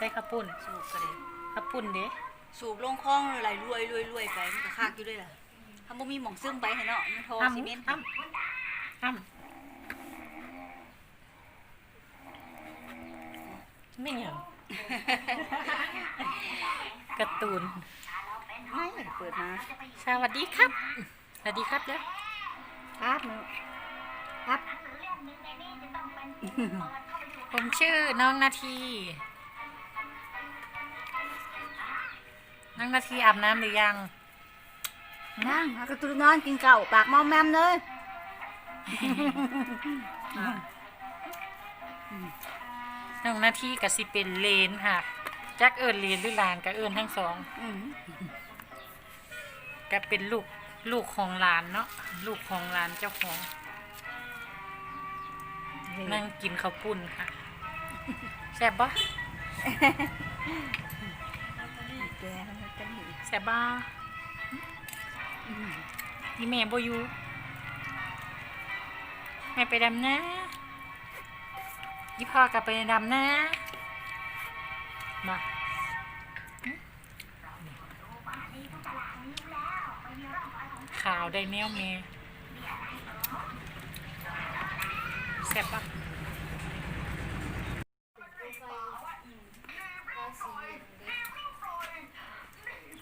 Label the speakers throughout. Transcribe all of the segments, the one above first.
Speaker 1: ใส่ข้าวปุ้น
Speaker 2: สูบก็เลย
Speaker 1: ข้าวปุ้นเด้
Speaker 2: สูบลงคลองไหลรวยรวยรวยไปมันก็คากอยู่ด้วยล่ะถ้าบ่มีหม่องซึมไปให้เนาะมันโทร
Speaker 1: อ้ำ
Speaker 2: ซีเมนต์
Speaker 1: อ้ำอ้ำไม่หยังการ์ตูน
Speaker 2: ไม่เปิดมา
Speaker 1: สวัสดีครับ สวัสดีครับเด้อ
Speaker 2: ครับเนาะครับ
Speaker 1: ผมชื่อน้องนาที น้องนาทีอาบน้ำหรือยัง
Speaker 2: นั่งเอากระตุ้นนอนกินเก่าวปากมอมแมมเลย
Speaker 1: น้องนาทีกับสิเป็นเลนค่ะจักเอิญเลนหรือหลานกับเอิญทั้งสอง
Speaker 2: อืม
Speaker 1: ก็เป็นลูกลูกของหลานเนาะลูกของหลานเจ้าของ นั่งกินข้าวปุ้นค่ะแซ่บปะ
Speaker 2: แกมัน จะหนี
Speaker 1: แซ่บบ้านี่แม่บอยู่แม่ไปดำนะยี่พ่อกลับไปดำนะมาข่าวได้แนวเมแซ่บปะ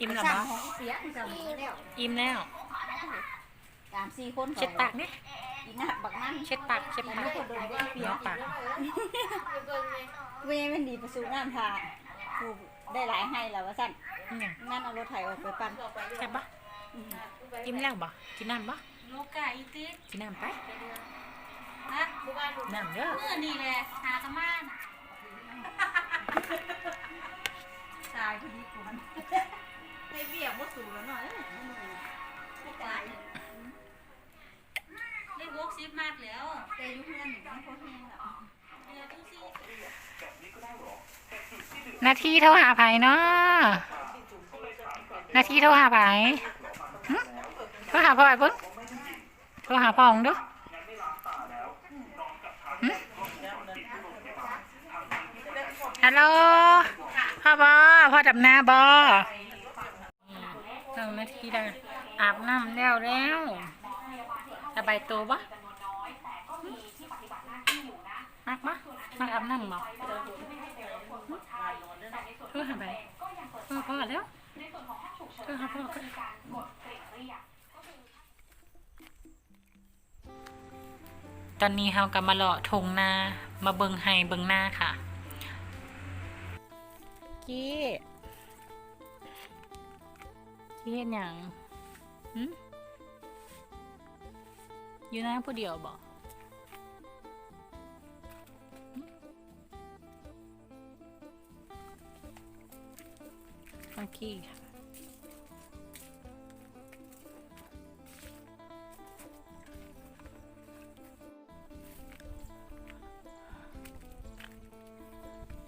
Speaker 1: อิ่มแล้ว
Speaker 2: สั่ง
Speaker 1: ปะ
Speaker 2: ของเสียงสั่งแล้ว
Speaker 1: อิ่มแล้ว
Speaker 2: สามสี่คน
Speaker 1: เช็ดปากนี่
Speaker 2: อีหน้าบักนั่น
Speaker 1: เช็ดปากเช็ดปาก
Speaker 2: อันนี้ก็โดนได้เปีย
Speaker 1: เนาะปาก
Speaker 2: เวยมันดีประสูน้ำทาถูกได้หลายให้แล้วว่าสั่น
Speaker 1: นี่หยัง
Speaker 2: นั่นเอารถไถออกไปปั่น
Speaker 1: แซ่บปะกินแล้วบ่กินน้ำบ่
Speaker 3: โลกาอีติ
Speaker 1: กินน้ำไป
Speaker 3: ฮะ
Speaker 1: น้ำเด้อ
Speaker 3: เมื่อนี่แหละหากระม่าน
Speaker 2: ตายพอดีกวน ให้เบียบว่สูงแล้วหน่อย
Speaker 3: ได้วกซิบมากแล้ว
Speaker 2: แต่ยุคนั้นหนึ่งมันโคตรแห้งแล้ว
Speaker 3: เดี๋ยวดูสิ
Speaker 1: นาทีโทรหาไผเนาะนาทีโทรหาไผหึโทรหาพ่อไอ้เพิ่งโทรหาพ่อของดูหึฮัลโหลพ่อบอพ่อดับหน้าบอ น้องนาทีได้อาบน้ำแล้วแล้วสบายตัวปะมากปะมากอาบน้ำบ่เพื่อหาไปเพื่อพ่อแล้วเพื่อหาพ่อก็ตอนนี้เฮากำมาเลาะทงนา มาเบิงไฮเบิงหน้าค่ะกี้ กี้เห็นอย่างหืมอยู่หน้าผู้เดียวบอกฟังกี้ค่ะ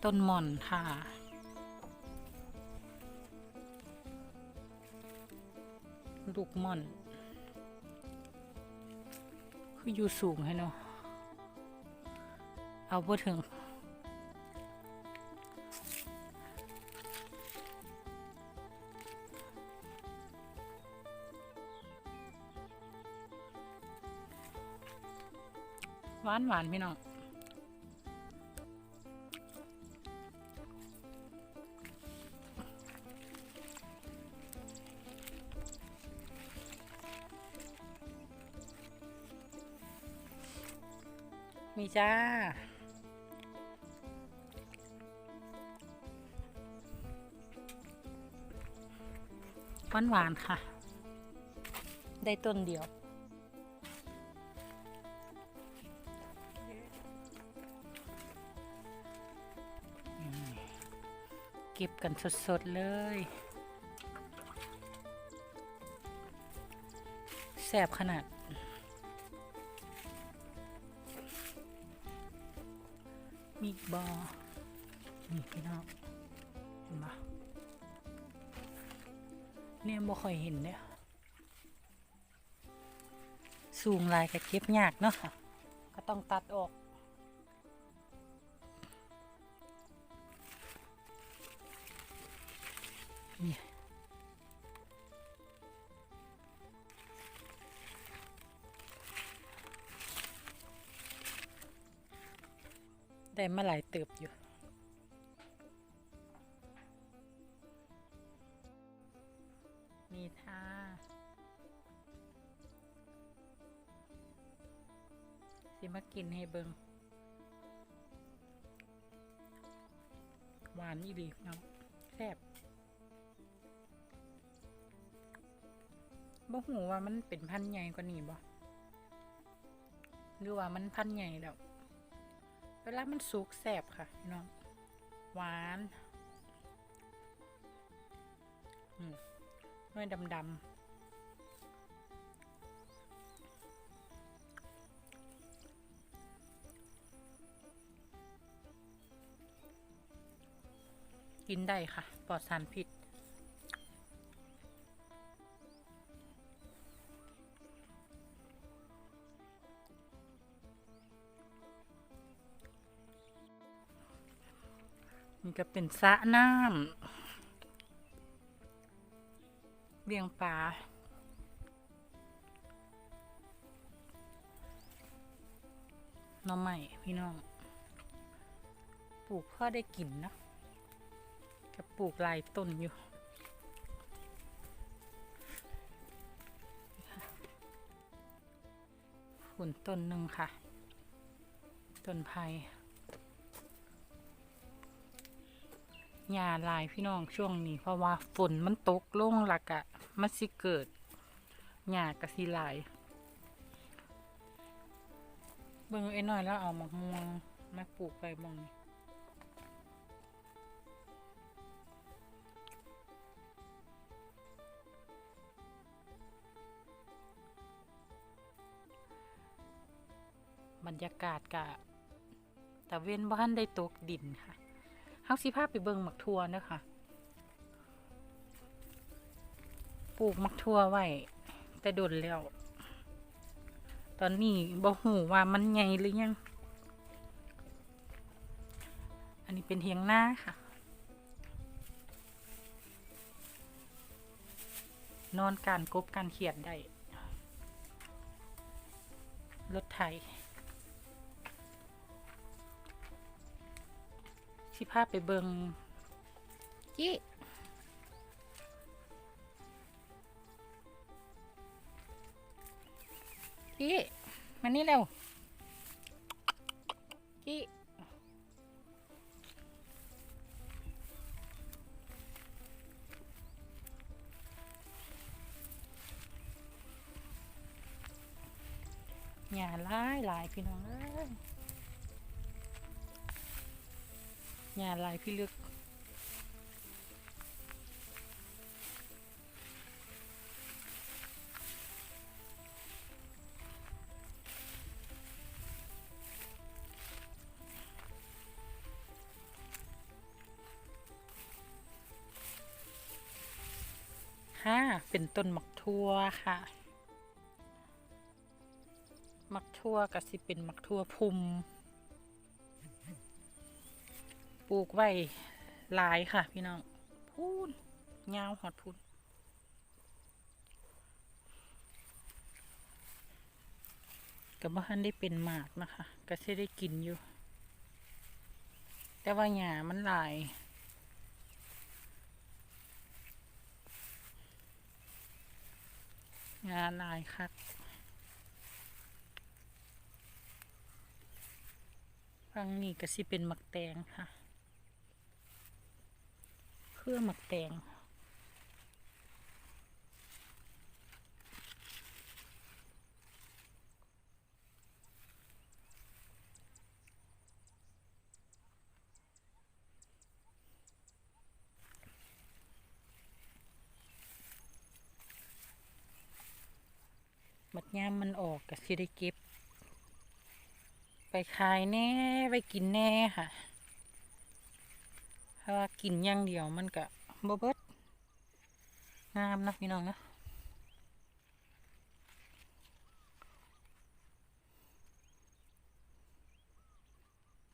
Speaker 1: ต้นหม่อนค่ะ ลูกม่อน คืออยู่สูงให้เนาะเอาพอถึงหวานหวานพี่น้อง มีจ้า หวานหวานๆค่ะ ได้ต้นเดียว เก็บกันสดๆ เลยแสบขนาด บอนี่พี่น้องเห็นปะเนี่ยบ่ค่อยเห็นเนี่ยสูงลายก็เก็บยากเนาะก็ต้องตัดออกนี่ ได้มาหลายเติบอยู่นี่ท่าสิมากินให้เบิงหวานอีดีเนาะแซ่บบ่หูว่ามันเป็นพันใหญ่กว่านี้บ่หรือว่ามันพันใหญ่แล้ว ลามันสุกแซ่บค่ะพี่น้องหวานหน้อยดำๆกินได้ค่ะ ปลอดสารพิษ นี่ก็เป็นสระน้ำเลี้ยงปลาน้องใหม่พี่น้อง ปลูกพ่อได้กินนะกับปลูกลายต้นอยู่หุ่นต้นหนึ่งค่ะ ต้นไผ่ หญ้าลายพี่น้องช่วงนี้ เพราะว่าฝนมันตกลงหลักอะมันสิเกิดหญ้ากระสิหลาย เบิ่งไอ้น้อยแล้วเอามะม่วงมาปลูกไปหมองนี้บรรยากาศกะ แต่เว้นบ้านได้ตกดินค่ะ เฮาสิพาพไปเบิ่งหมักทั่วเด้อค่ะปลูกหมักทั่วไว้แต่ดนแล้ว ตอนนี้บ่หูว่ามันใหญ่หรือยัง อันนี้เป็นเทียงหน้าค่ะ นอนการกบการเขียดได้รถไถ สิพาไปเบิงจี้จี้มานี่เร็วจี้หญ้าหลายหลายพี่น้องเอ้ ยหญ้าหลายพี่ลึกค่ะเป็นต้นหมักทั่วค่ะมักทั่วก็สิเป็นมักทั่วพุ่ม ปลูกไว้หลายค่ะ พี่น้องพูนยาวหอดพูนกับบ้านได้เป็นหมากนะคะ ก็จะได้กินอยู่ แต่ว่าหญ้ามันหลายงานลายคักฟังนี่ก็สิเป็นหมักแตงค่ะ เครื่องหมักแตงบัดยามมันออกก็สิได้เก็บ ไปขายแน่ ไปกินแน่ค่ะาว่ากินอย่างเดียวมันก็บ่เบิดงามนะพี่น้องนะ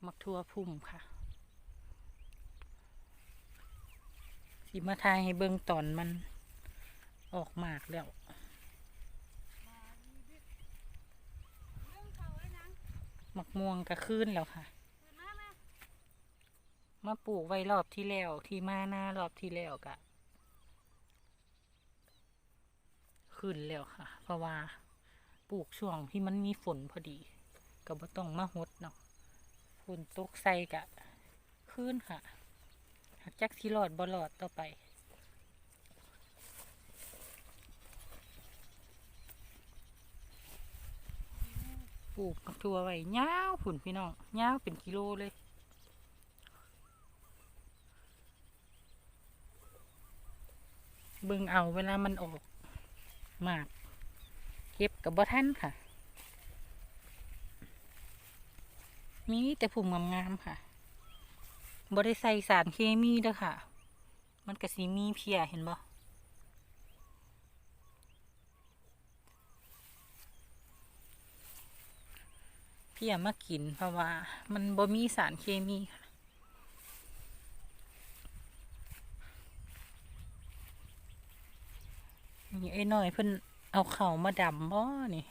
Speaker 1: มักทั่วพุ่มค่ะสิมาทายให้เบิ่งตอนมันออกหมากแล้วมักม่วงก็ขึ้นแล้วค่ะ มาปลูกไว้รอบที่แล้วที่มาหน้ารอบที่แล้วกะขึ้นแล้วค่ะ เพราะว่าปลูกช่วงที่มันมีฝนพอดี ก็บ่ต้องมาหดเนาะฝนตกใส่กะขึ้นค่ะหักจักที่รอดบ่รอดต่อไปปลูกมักทั่วไว้ยาวผุนพี่น้องยาวเป็นกิโลเลย เบิ่งเอาเวลามันออกมาก เก็บกับบ่ทันค่ะ มีแต่ผุ่มงามๆค่ะบ่ได้ใส่สารเคมีเด้อค่ะ มันก็สิมีเพียเห็นบ่เพียมากินเพราะว่า มันบ่มีสารเคมีค่ะ นี่ไอ้น้อยเพิ่นเอาเข่ามาดำบ่นี่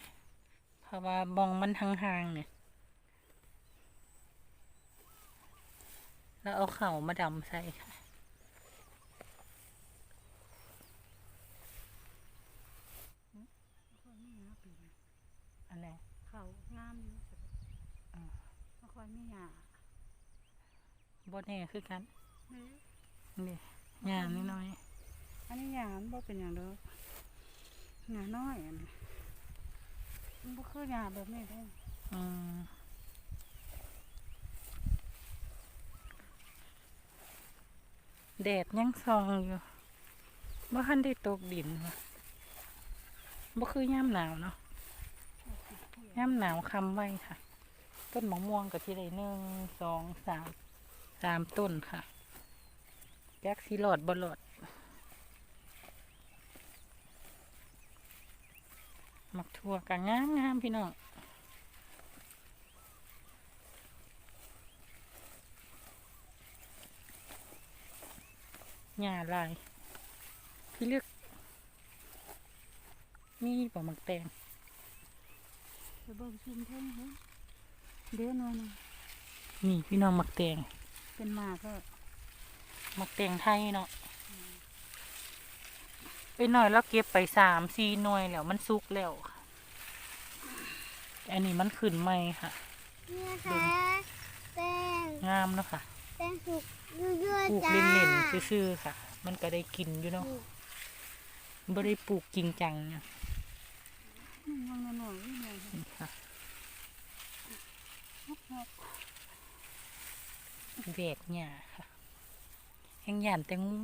Speaker 1: เพราะว่าบองมันห่างๆเนี่ยแล้วเอาเข่ามาดำใส่ค่ะอันไหน
Speaker 4: เขางามอยู่
Speaker 1: อ่า
Speaker 4: ไม่ค่อยมีหยา
Speaker 1: บ่แน่คือกัน
Speaker 4: นี่
Speaker 1: นี่งามนิดหน่อย
Speaker 4: อันนี้หยามันบ่เป็นอย่างเด้อ หยาน้อยอันนี้มันบ่คือหยาแบบนี้เด้
Speaker 1: อืมแดดยังซองอยู่บ่ทันได้ตกดินว่ะบ่คือย่ามหนาวเนาะย่ามหนาวคำไว้ค่ะ ต้นมะม่วงกับที่ใดหนึ่งสองสามสามต้นค่ะแจ็คสีหลอดบหลอด มักทั่วกันงามงามพี่น้องหญ้าลายพี่เลือกมีปลาหมักแตง
Speaker 4: ไปเบิ่งชิมเท่งเด้อเด้อหน่อยหนึง
Speaker 1: นี่พี่น้องหมักแตง
Speaker 4: เป็นหมากก็
Speaker 1: หมักแตงไทยเนาะ ไปหน่อยแล้วเก็บไปสามสี่หน่วยแล้วมันสุกแล้วค่ะอันนี้มันขึ้นใหม่ค่ะ
Speaker 5: นี่นะคะแป้ง
Speaker 1: งามเนาะค่ะ
Speaker 5: แป้งสุกยั่ว
Speaker 1: ปลูก
Speaker 5: ๆจ้า
Speaker 1: เล่นๆซื่อๆค่ะ มันก็ได้กินอยู่เนาะไม่ได้ปลูกจริงจังเนี่ย
Speaker 4: มันยังหน่อยๆอยู่หน่อย
Speaker 1: นี่ค่ะแบกหญ้าค่ะแห้งหยานแต่งู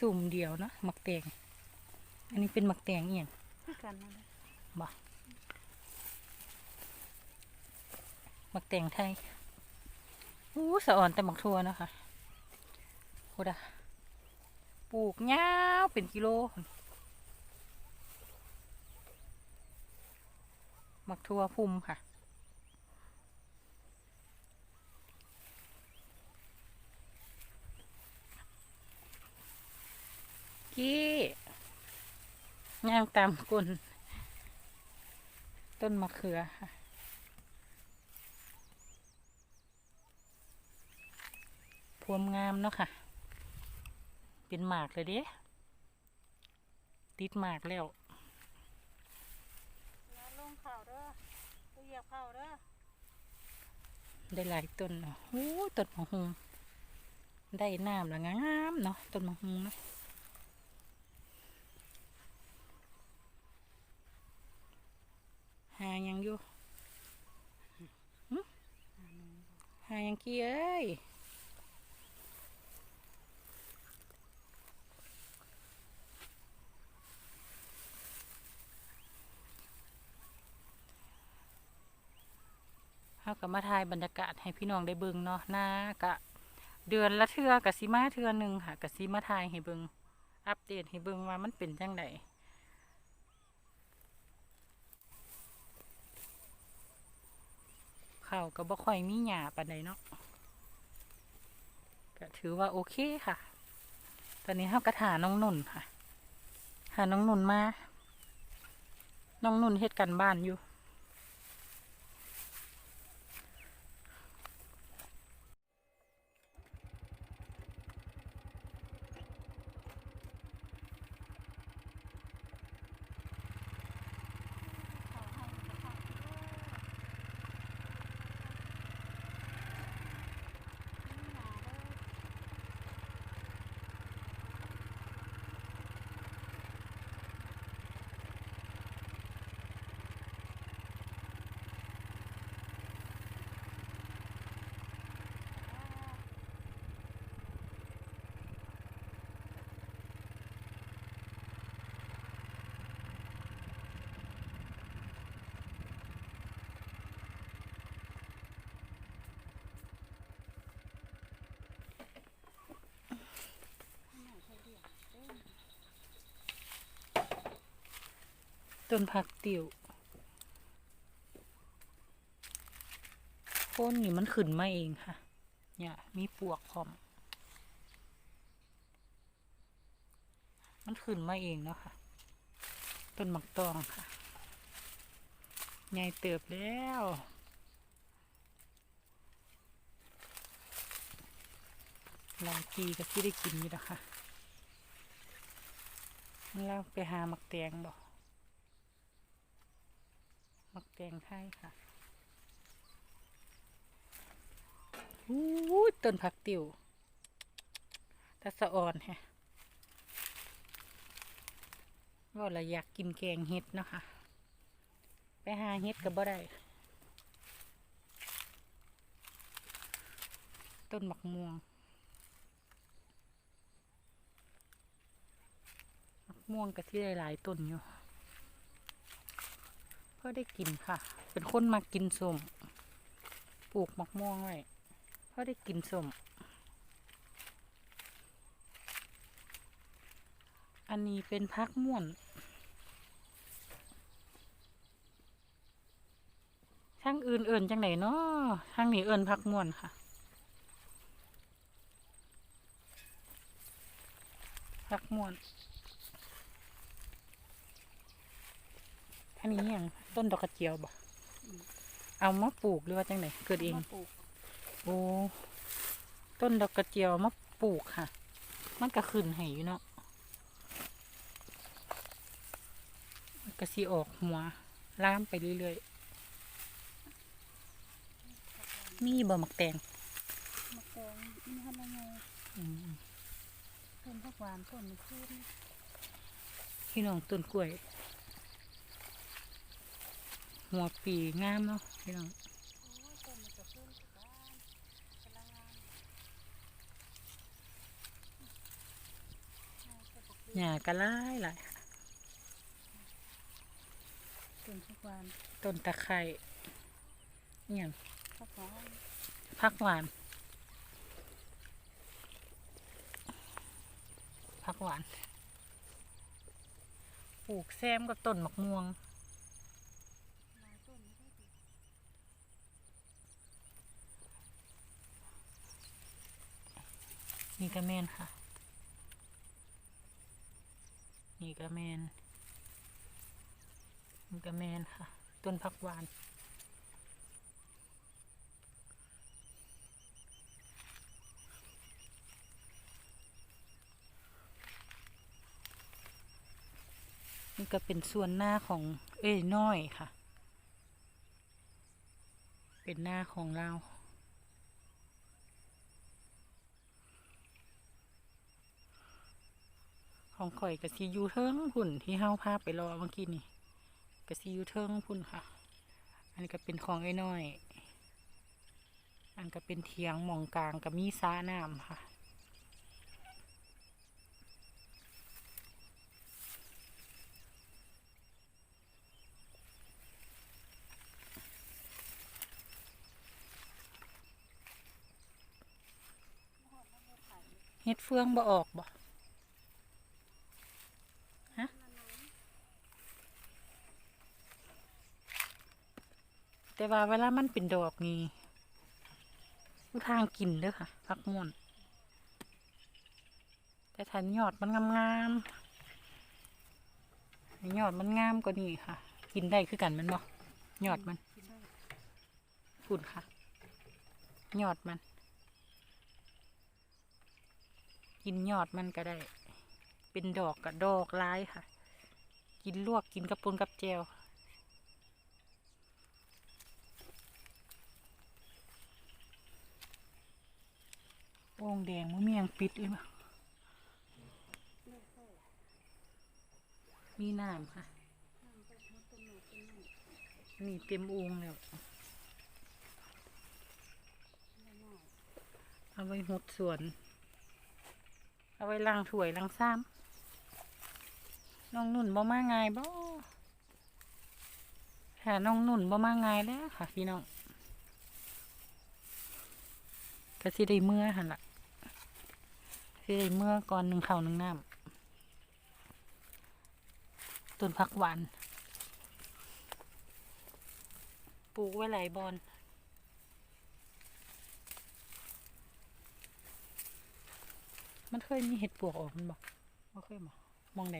Speaker 1: สุ่มเดียวเนาะหมักแตงอันนี้เป็นหมักแตงเอียง
Speaker 4: คือกันนั่นแหละ
Speaker 1: บ่หมักแตงไทยอู้สะอ่อนแต่หมักทั่วเนาะคะโหดะปลูกยาวเป็นกิโลหมักทั่วพุ่มค่ะ กี้ย่างตามกุนต้นมะเขือค่ะพวมงามเนาะค่ะ เป็นหมากเลยเด้ติดหมากแล้ว
Speaker 4: แล้วลงข้าวเด้อไปเหยียบข้าวเด้อ
Speaker 1: ได้หลายต้นเนาะโอ้ต้นมะฮุงได้น้ำแล้วงามเนาะต้นมะฮุงเนาะ หายังอยู่หายังกี้เอ้ยเฮาก็มาถ่ายบรรยากาศให้พี่น้องได้เบิ่งเนาะหน้ากะเดือนละเทือกะสิมาเทื่อหนึ่งค่ะกะสิมาถ่ายให้เบิ่งอัปเดตให้เบิ่งว่ามันเป็นจังได ข้าวก็บ่ค่อยมีหญ้าปานใดเนาะก็ถือว่าโอเคค่ะ ตอนนี้เฮากระถาน้องนุ่นค่ะหาน้องนุ่นมา น้องนุ่นเฮ็ดกันบ้านอยู่ ต้นผักติ๋วโคนนี่มันขึ้นมาเองค่ะ เนี่ยมีปวกพร้อม มันขึ้นมาเองเนาะค่ะ ต้นหมักตองค่ะใหญ่เติบแล้วลายปีก็ที่ได้กินอยู่แล้วค่ะเราไปหาหมักแตงบอก มักแตงไทยค่ะอู้ต้นผักติ๋วตาสะอ่อนแฮะว่าเราอยากกินแกงเห็ดเนาะค่ะ ไปหาเห็ดก็บ่ได้ ต้นมักม่วงมักม่วงกับที่หลายๆต้นอยู่ พื่อได้กินค่ะ เป็นคนมากินส้มปลูกมะม่วงไว้เพื่อได้กินส้มอันนี้เป็นพักม่วนทางอื่นเอิ่นจังไหนเนาะทางนี้เอิ่นพักม่วนค่ะพักม่วนอันนี้อย่าง ต้นดอกกระเจียวบ่เอามาปลูกหรือว่าจังไหนเกิดเอง
Speaker 4: มาปลูก
Speaker 1: โอ้ต้นดอกกระเจียวมาปลูกค่ะ มันก็ขึ้นให้อยู่เนาะมันก็สิออกหัวล่ามไปเรื่อยๆมีบ่หมักแตง
Speaker 4: มะแตงนี่ฮันละไง
Speaker 1: อืม
Speaker 4: ต้นผักหวานต้นมะเขือ
Speaker 1: พี่น้องต้นกล้วย หัวปีงามเนาะพี่น้อง
Speaker 4: ต้นมะเขือต้นบ้านกำลังงาม
Speaker 1: หญ้ากระไล่หลาย
Speaker 4: ต้นผักหวาน
Speaker 1: ต้นตะไคร้อหย่าง
Speaker 4: ผักหวาน
Speaker 1: ผักหวานผักหวาน ปลูกแซมกับต้นมะม่วง
Speaker 4: หลายต้นไม่ได้ดิ
Speaker 1: นี่ก็แมนค่ะ นี่ก็แมนนี่ก็แมนค่ะ ต้นผักหวานนี่ก็เป็นส่วนหน้าของเอ้ยน้อยค่ะ เป็นหน้าของเรา ของข่อยกะซียูเทิงพุ่นที่เฮาพาพไปรอเมื่อกี้นี่กะซียูเทิงพุ่นค่ะ อันนี้ก็เป็นของไอ้น้อย อันก็เป็นเทียงมองกลางกับมีสาน้ำค่ะเฮ็ดเฟืองบ่ออกบ่ ฮะ แต่ว่าเวลามันเป็นดอกนี่ผู้ทางกินเด้อค่ะพักม่วนถ้ายอดมันงามๆยอดมันงามกว่านี้ค่ะ กินได้คือกันมันบ่ยอดมัน
Speaker 4: กิน
Speaker 1: ค่ะ ยอดมัน กินยอดมันก็ได้ เป็นดอกกับดอกร้ายค่ะ กินลวกกินกับปนกับแจวโอ่ง แดงมันมียังปิดเลยมั้ยมีน้ำค่ะ นี่เต็มอ่งแล้ว เอาไว้หดสวน เอาไว้ล้างถ้วยล้างซ้ำน้องนุ่นบ่มาง่ายบ่ค่ะน้องนุ่นบ่มาง่ายแล้วค่ะพี่น้องก็สิได้เมื่อหันละ สิได้เมื่อก่อนหนึ่งข้าวหนึ่งน้ำต้นผักหวาน ปลูกไว้หลายบอนมันเคยมีเห็ดปวกออกมันบอกบ่เคยบอกมองใด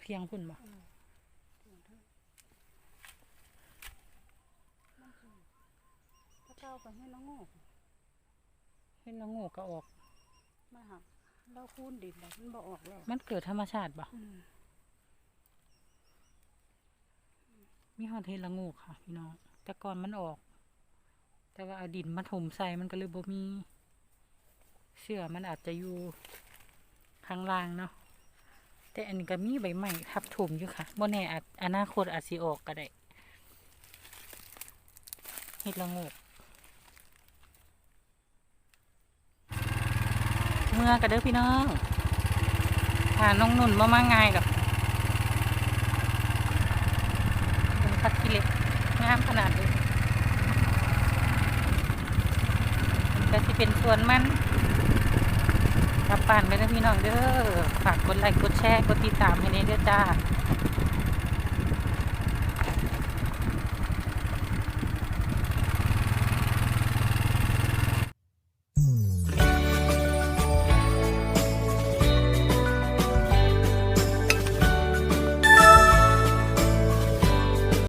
Speaker 1: เพียงพุ่นบอก
Speaker 4: เจ้าไปให้น้องโง่
Speaker 1: เห็นละโงูก็ออก
Speaker 4: มาหักเราคูนดินแล้วมันบ่ออกแล้ว
Speaker 1: มันเกิดธรรมชาติบ่
Speaker 4: อืม
Speaker 1: มีหอดเห็ดละโงูค่ะ พี่น้องแต่ก่อนมันออก แต่ว่าเอาดินมาถมใส่มันก็เลยบ่มีเชื่อมันอาจจะอยู่ข้างล่างเนาะแต่อันนี้ก็มีใบใหม่ทับถมอยู่ค่ะบ่แน่อาจอนาคตอาจสิออกก็ได้เห็ดละโงู เมื่อกันเด้อพี่น้องหาน้องนุ่นมามาง่ายกับเป็นพัดกิเลสงามขนาดเลยก็สิเป็นส่วนมันรับป่านไปนะพี่น้องเด้อ ฝากกดไลค์กดแชร์ กดติดตามให้ในเด้อจ้า